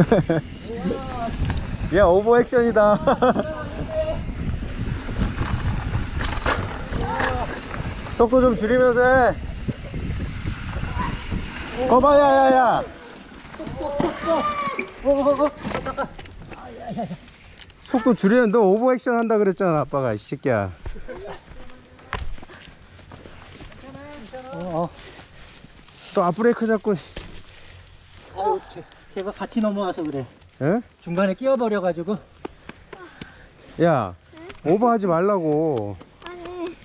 야 오버 액션이다. 속도 좀 줄이면서 해. 거봐 야야야. 속도 줄이면 너 오버 액션 한다 그랬잖아 아빠가 이 새끼야. 어, 또 앞브레이크 잡고. 어, 제, 제가 같이 넘어와서 그래. 에? 중간에 끼어버려가지고. 야 오버하지 말라고 아니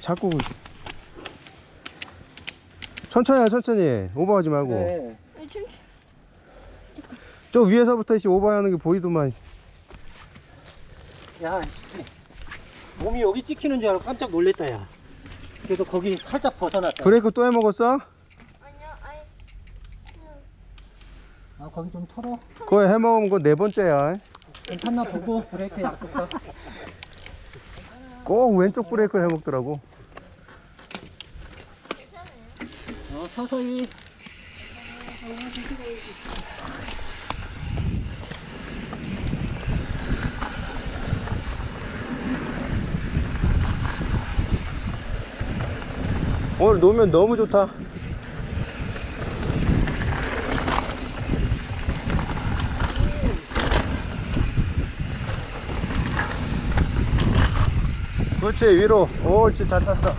자꾸 천천히 해 천천히 오버하지 말고 네. 좀저 위에서부터 씨 오버하는 게 보이더만 야, 씨. 몸이 여기 찍히는 줄 알고 깜짝 놀랬다, 야. 그래도 거기 살짝 벗어났다. 브레이크 또 해먹었어? 아니야 아니 아, 거기 좀 털어. 그거 해먹으면 그거 네 번째야 괜찮나 보고 브레이크 약속가. 꼭 왼쪽 브레이크를 해먹더라고 어, 서서히. 오늘 노면 너무 좋다 그렇지 위로 옳지 잘 탔어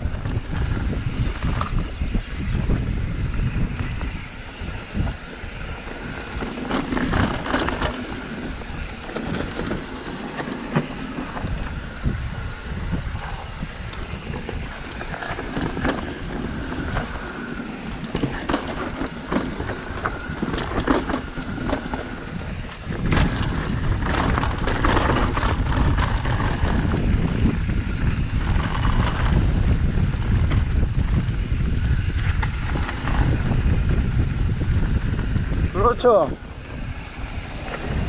그렇죠.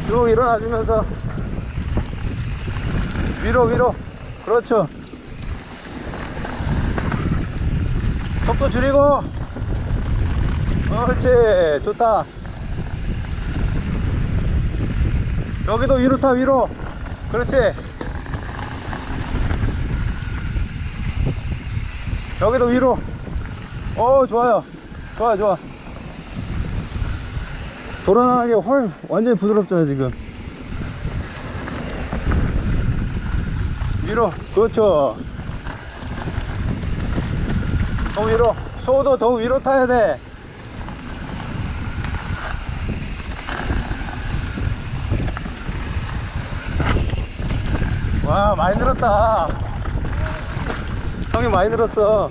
쭉 일어나주면서 위로 위로. 그렇죠. 속도 줄이고. 그렇지. 좋다. 여기도 위로 타 위로. 그렇지. 여기도 위로. 어 좋아요. 좋아 좋아 돌아나게 헐 완전히 부드럽잖아 지금. 위로 그렇죠. 더 위로. 소도 더 위로 타야 돼. 와 많이 늘었다. 형이 많이 늘었어